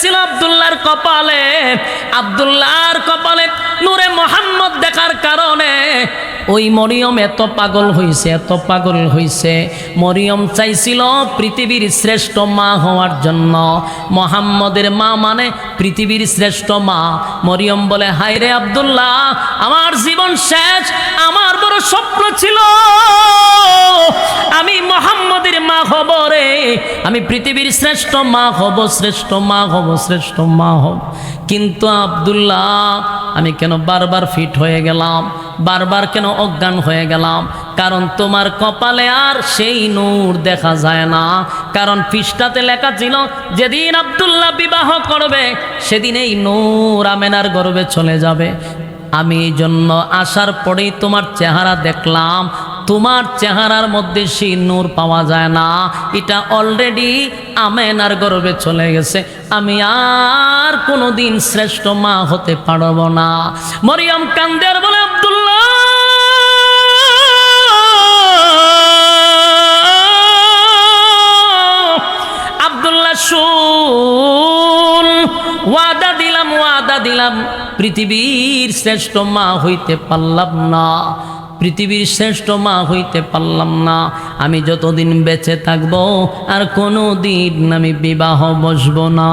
ছিল আবদুল্লাহর কপালে। আবদুল্লাহর কপালে নূরে মোহাম্মদ দেখার কারণে ওই মরিয়ম এত পাগল হইছে, এত পাগল হইছে। মরিয়ম চাইছিল পৃথিবীর শ্রেষ্ঠ মা হওয়ার জন্য। মোহাম্মদের মা মানে পৃথিবীর শ্রেষ্ঠ মা। মরিয়ম বলে হায় রে আবদুল্লাহ, আমার জীবন শেষ, আমার বড় স্বপ্ন ছিল। মোহাম্মদের মা হব রে। আমি পৃথিবীর শ্রেষ্ঠ মা হব, শ্রেষ্ঠ মা হব, শ্রেষ্ঠ মা হব। কিন্তু আবদুল্লাহ, আমি কেন বারবার ফিট হয়ে গেলাম? বারবার কেন অজ্ঞান হয়ে গেলাম? কারণ তোমার কপালে আর সেই নূর দেখা যায় না। কারণ পৃষ্ঠাতে লেখা ছিল, যেদিন আবদুল্লাহ বিবাহ করবে, সেদিন এই নূর আমেনার গর্বে চলে যাবে। আমি এই জন্য আসার পরেই তোমার চেহারা দেখলাম। তোমার চেহারার মধ্যে সেই নূর পাওয়া যায় না। এটা অলরেডি আমেনার গর্বে চলে গেছে। আমি আর কোনো দিন শ্রেষ্ঠ মা হতে পারব না। মরিয়ম কান্দের বলে, আব্দুল্লাহ আব্দুল্লাহ, শুন। ওয়াদা দিলাম ওয়াদা দিলাম। পৃথিবীর শ্রেষ্ঠ মা হইতে পারলাম না। পৃথিবীর শ্রেষ্ঠ মা হইতে পারলাম না। আমি যতদিন বেঁচে থাকব, আর কোনো দিন আমি বিবাহ বসবো না।